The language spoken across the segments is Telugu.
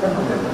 Gracias.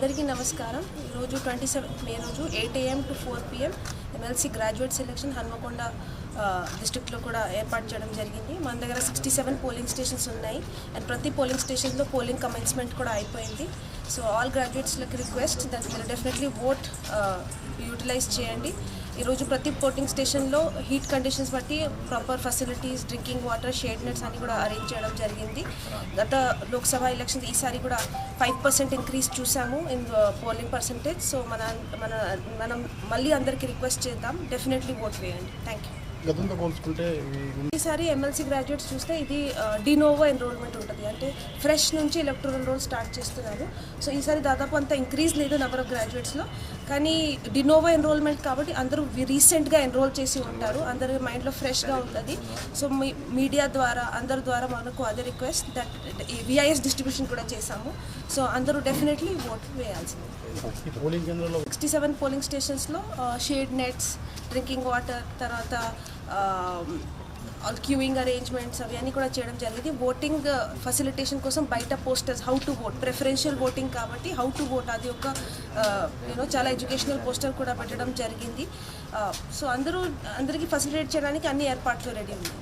అందరికీ నమస్కారం. ఈరోజు ట్వంటీ సెవెన్ మే రోజు eight AM to four PM MLC graduate selection Hanmakonda డిస్టిక్లో కూడా ఏర్పాటు చేయడం జరిగింది. మన దగ్గర సిక్స్టీ సెవెన్ పోలింగ్ స్టేషన్స్ ఉన్నాయి. అండ్ ప్రతి పోలింగ్ స్టేషన్లో పోలింగ్ కమెన్స్మెంట్ కూడా అయిపోయింది. సో ఆల్ గ్రాడ్యుయేట్స్లకి రిక్వెస్ట్ దట్ మీరు డెఫినెట్లీ ఓట్ యూటిలైజ్ చేయండి. ఈరోజు ప్రతి పోటింగ్ స్టేషన్లో హీట్ కండిషన్స్ బట్టి proper facilities drinking water shade nets అన్ని కూడా అరేంజ్ చేయడం జరిగింది. గత లోక్సభ ఎలక్షన్ ఈసారి కూడా ఫైవ్ పర్సెంట్ ఇంక్రీజ్ చూసాము ఇన్ పోలింగ్ పర్సంటేజ్ సో మన మన మనం మళ్ళీ అందరికీ రిక్వెస్ట్ చేద్దాం. డెఫినెట్లీ ఓట్ వేయండి. థ్యాంక్ యూ గతంతో పోల్చుకుంటే ఈసారి ఎమ్మెల్సీ గ్రాడ్యుయేట్స్ చూస్తే ఇది డినోవో ఎన్రోల్మెంట్ ఉంటుంది. అంటే ఫ్రెష్ నుంచి ఎలక్ట్రల్ రోల్ స్టార్ట్ చేస్తున్నారు. సో ఈసారి దాదాపు అంత ఇంక్రీజ్ లేదు నెంబర్ ఆఫ్ గ్రాడ్యుయేట్స్లో కానీ డినోవో ఎన్రోల్మెంట్ కాబట్టి అందరూ రీసెంట్గా ఎన్రోల్ చేసి ఉంటారు. అందరి మైండ్లో ఫ్రెష్గా ఉంటుంది. సో మీ మీడియా ద్వారా అందరి ద్వారా మనకు అదే రిక్వెస్ట్ దట్ విఐఎస్ డిస్ట్రిబ్యూషన్ కూడా చేశాము. సో అందరూ డెఫినెట్లీ ఓట్ వేయాల్సింది. సిక్స్టీ సెవెన్ పోలింగ్ స్టేషన్స్లో షేడ్ నెట్స్ డ్రింకింగ్ వాటర్ తర్వాత క్యూయింగ్ అరేంజ్మెంట్స్ అవన్నీ కూడా చేయడం జరిగింది. ఓటింగ్ ఫెసిలిటేషన్ uh, కోసం బయట posters how to vote preferential voting కాబట్టి హౌ టు ఓట్ అది ఒక uh, యూనో చాలా ఎడ్యుకేషనల్ పోస్టర్ కూడా పెట్టడం జరిగింది. Uh, సో అందరూ అందరికీ ఫెసిలిటేట్ చేయడానికి అన్ని ఏర్పాట్లు రెడీ ఉన్నాయి.